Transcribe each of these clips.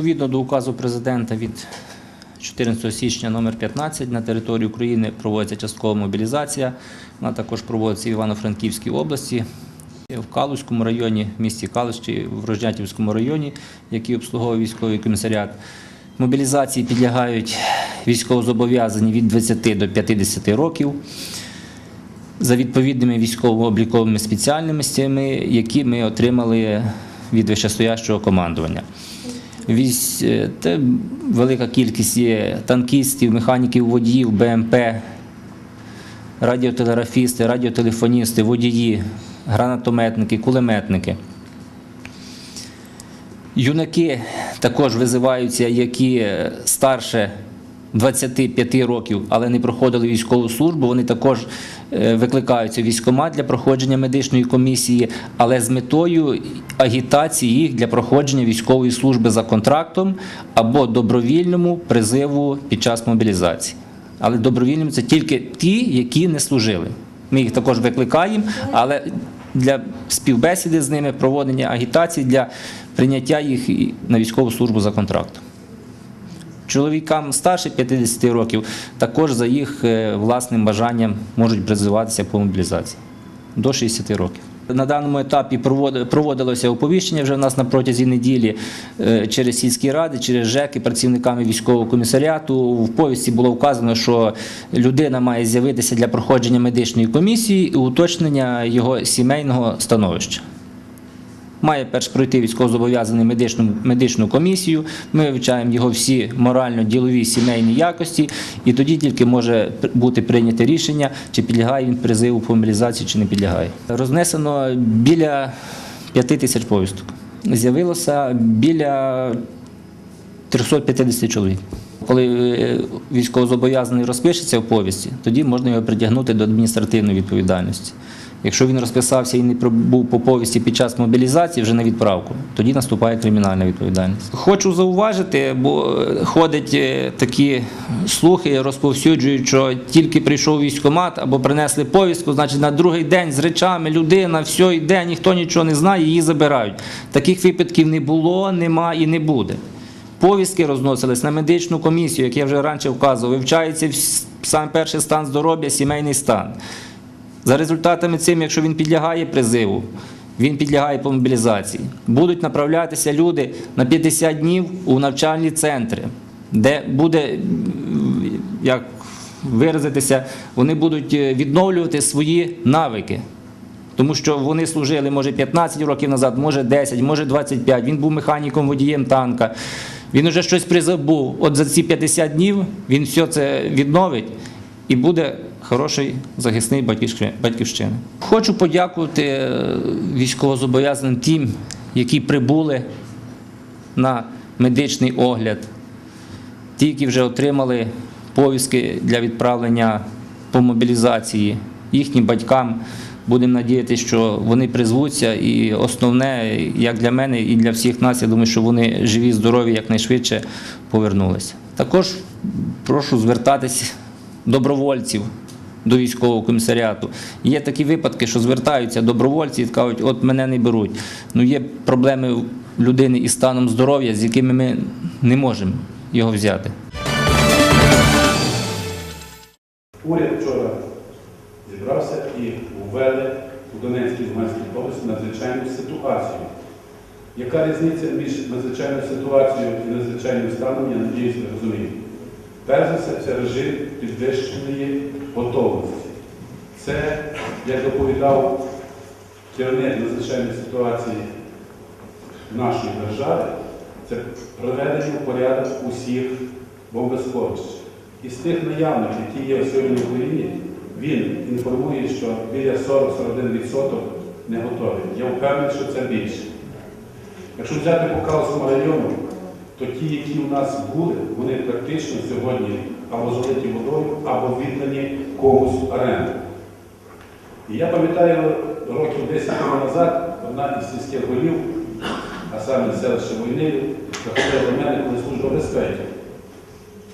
Відповідно до указу президента від 14 січня номер 15 на території України проводиться часткова мобілізація. Вона також проводиться в Івано-Франківській області, в Калузькому районі, в місті Калуш в Рожнятівському районі, який обслуговує військовий комісаріат. Мобілізації підлягають військовозобов'язані від 20 до 50 років за відповідними військово-обліковими спеціальностями, які ми отримали від вищестоящого командування. Вісь- е, Те велика кількість є танкістів, механіків, водіїв, БМП, радіотелеграфісти, радіотелефоністи, водії, гранатометники, кулеметники. Юнаки також визиваються, які старше 25 років, але не проходили військову службу. Вони також е, викликаються в військкомат для проходження медичної комісії, але з метою агітації їх для проходження військової служби за контрактом або добровільному призиву під час мобілізації. Але добровільним це тільки ті, які не служили. Ми їх також викликаємо, але для співбесіди з ними, проводення агітації для прийняття їх на військову службу за контрактом. Чоловікам старше 50 років також за їх е, власним бажанням можуть призиватися по мобілізації до 60 років. На даному етапі провод- проводилося оповіщення вже в нас на протязі неділі е, через сільські ради, через ЖЕКи, працівниками військового комісаріату. В повісті було вказано, що людина має з'явитися для проходження медичної комісії і уточнення його сімейного становища. Має перш пройти військовозобов'язаний медичну, медичну комісію. Ми вивчаємо його всі морально-ділові сімейні якості, і тоді тільки може бути прийняте рішення, чи підлягає він призиву по мобілізації, чи не підлягає. Рознесено біля п'яти тисяч повісток. З'явилося біля 350 чоловік. Коли е, військовозобов'язаний розпишеться в повісті, тоді можна його притягнути до адміністративної відповідальності. Якщо він розписався і не був по повісті під час мобілізації, вже на відправку, тоді наступає кримінальна відповідальність. Хочу зауважити, бо е, ходять е, такі слухи, розповсюджують, що тільки прийшов військкомат або принесли повістку, значить на другий день з речами людина, все йде, ніхто нічого не знає, її забирають. Таких випадків не було, нема і не буде. Повістки розносились на медичну комісію, як я вже раніше вказував, вивчається сам перший стан здоров'я, сімейний стан. За результатами цим, якщо він підлягає призиву, він підлягає по мобілізації. Будуть направлятися люди на 50 днів у навчальні центри, де буде, як виразитися, вони будуть е, відновлювати свої навики. Тому що вони служили, може, 15 років назад, може 10, може 25. Він був механіком, водієм танка. Він вже щось призабув. От за ці 50 днів він все це відновить і буде хороший батьківщини- батьківщини. Хочу подякувати е, військовозобов'язаним тим, які прибули на медичний огляд, ті, які вже отримали повістки для відправлення по мобілізації, їхнім батькам. Будемо надіятися, що вони призвуться. І основне, як для мене, і для всіх нас, я думаю, що вони живі, здорові, якнайшвидше повернулися. Також прошу звертатись добровольців до військового комісаріату. Є такі випадки, що звертаються добровольці і кажуть, от мене не беруть. Ну є проблеми людини із станом здоров'я, з якими ми не можемо його взяти. Уряд вчора зібрався і ввели у Донецькій Луганській області надзвичайну ситуацію. Яка різниця між надзвичайною ситуацією і надзвичайним станом, я надіюсь, ви розумієте. Перш за все, це режим підвищеної готовності. Це, як доповідав керівник надзвичайної ситуації нашої держави, це проведення порядок усіх бомбосховищ. Із тих наявних, які є сьогодні в Україні, він інформує, що біля 40-41% не готові. Я впевнений, що це більше. Якщо взяти по Калському району, то ті, які у нас були, вони практично сьогодні або залиті водою, або віддані комусь оренду. І я пам'ятаю, років 10 тому назад одна із сільських голів, а саме селище Войнилів, приходила до мене, коли служба безпеки.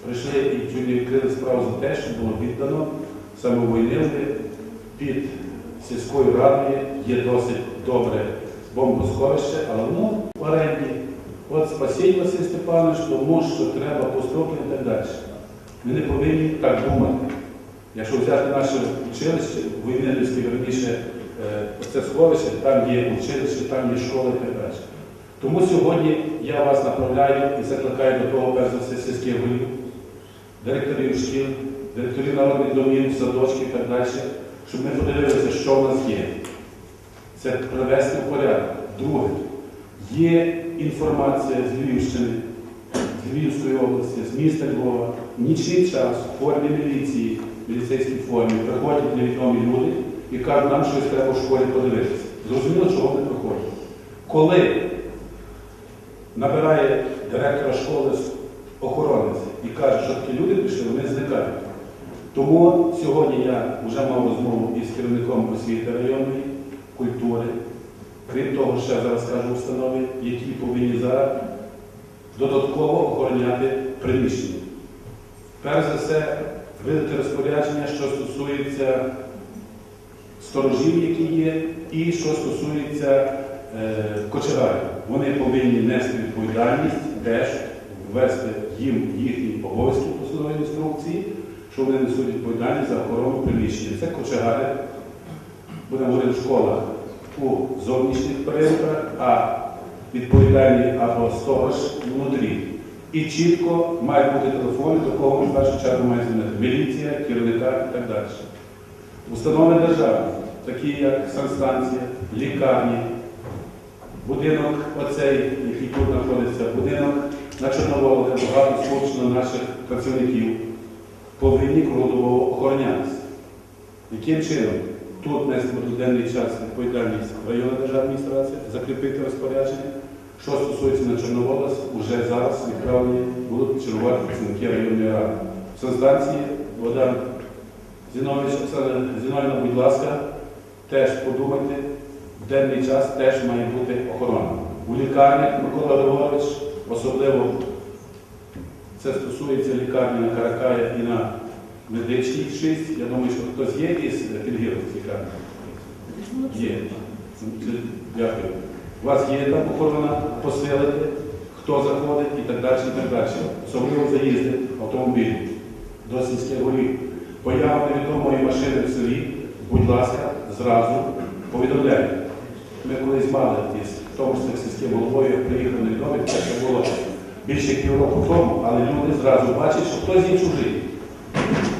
Прийшли і чуть не відкрили справу за те, що було віддано саме Войнилові під сільською радою є досить добре бомбосховище, але воно в оренді. От спасіть Василь Степанович, тому що треба построки і так далі. Ми не повинні так думати. Якщо взяти наше училище, Войнилівське, верніше, е, це сховище, там є училище, там є школи і так далі. Тому сьогодні я вас направляю і закликаю до того, перш за все, сільських голів, директорів шкіл, директорів народних домів, садочків і так далі, щоб ми подивилися, що в нас є. Це привести в порядок. Друге, є інформація з Львівщини, з Львівської області, з міста Львова. Нічний час в формі міліції, в міліцейській формі, приходять невідомі люди і кажуть, нам щось треба в школі подивитися. Зрозуміло, чого не приходять. Коли набирає директора школи охоронець і каже, що такі люди прийшли, вони зникають. Тому сьогодні я вже мав розмову із керівником освіти районної культури. Крім того, ще зараз кажу установи, які повинні зараз додатково охороняти приміщення. Перш за все, видати розпорядження, що стосується сторожів, які є, і що стосується е, кочегарів. Вони повинні нести відповідальність, теж ввести їм їхні обов'язки в посудовій інструкції, що вони несуть відповідальність за охорону приміщення. Це кочегари, будемо говорити в школах у зовнішніх периметрах, а відповідальні або сторож внутрі. І чітко мають бути телефони, до кого в першу чергу має дзвонити міліція, керівника і так далі. Установи держави, такі як санстанція, лікарні, будинок оцей, який тут знаходиться, будинок на Чорноволі, багато скупчено наших працівників, повинні кругодобово охоронятися. Яким чином? Тут нести в денний час відповідальність районна державна адміністрація, закріпити розпорядження. Що стосується на Чорноволос, вже зараз відправлені будуть чергувати працівники районної ради. В санстанції Богдан Зіновна, будь ласка, теж подумайте, в денний час теж має бути охорона. У лікарні Микола Григорович, особливо це стосується лікарні на Каракая і на медичній 6. Я думаю, що хтось є із Пільгіров в лікарні? Є. Дякую. Вас є там охорона посилити, хто заходить і так далі, і так далі. Особливо заїзди автомобілів до сільських голів. Поява невідомої машини в селі, будь ласка, зразу повідомляйте. Ми колись мали із тому таки сільським головою, приїхав невідомий, це було більше півроку тому, але люди зразу бачать, що хтось є чужий.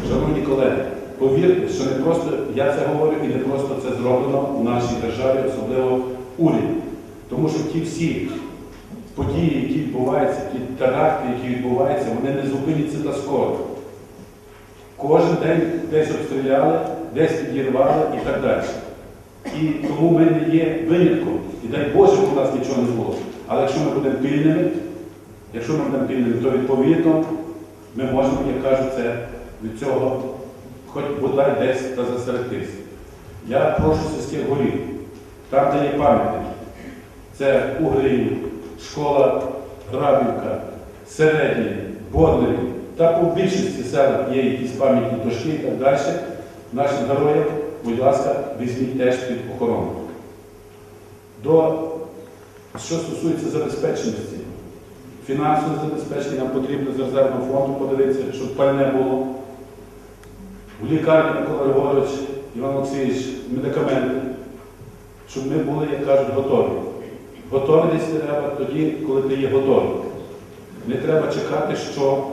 Шановні колеги, повірте, що не просто я це говорю і не просто це зроблено в нашій державі, особливо уряді. Тому що ті всі події, які відбуваються, ті теракти, які відбуваються, вони не зупиняться та скоро. Кожен день десь обстріляли, десь підірвали і так далі. І тому ми не є винятком. І дай Боже, у нас нічого не було. Але якщо ми будемо пильними, якщо ми будемо пильними, то відповідно ми можемо, як кажуть, це від цього хоч бодай десь та засередитись. Я прошу сільських голів, там, де є пам'ятники, це Угринів, школа Грабівка, Середній, Бодлерів, та по більшості села є якісь пам'ятні дошки і так далі. Наших героїв, будь ласка, візьміть теж під охорону. До, що стосується забезпеченості, фінансове забезпечення, нам потрібно з резервного фонду подивитися, щоб пальне було. В лікарні Микола Григорович, Іван Олексійович, медикаменти, щоб ми були, як кажуть, готові. Готові треба тоді, коли ти є готовий. Не треба чекати, що,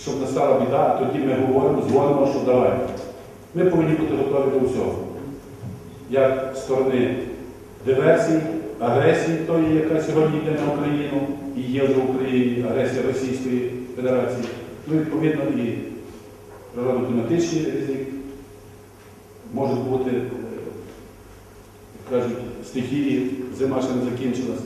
щоб настала біда, тоді ми говоримо, дзвонимо, що давай. Ми повинні бути готові до всього. Як сторони диверсій, агресії тої, яка сьогодні йде на Україну і є вже в Україні агресія Російської Федерації, ну відповідно і природно-кліматичні ризики, можуть бути, кажуть, стихії, зима ще не закінчилась.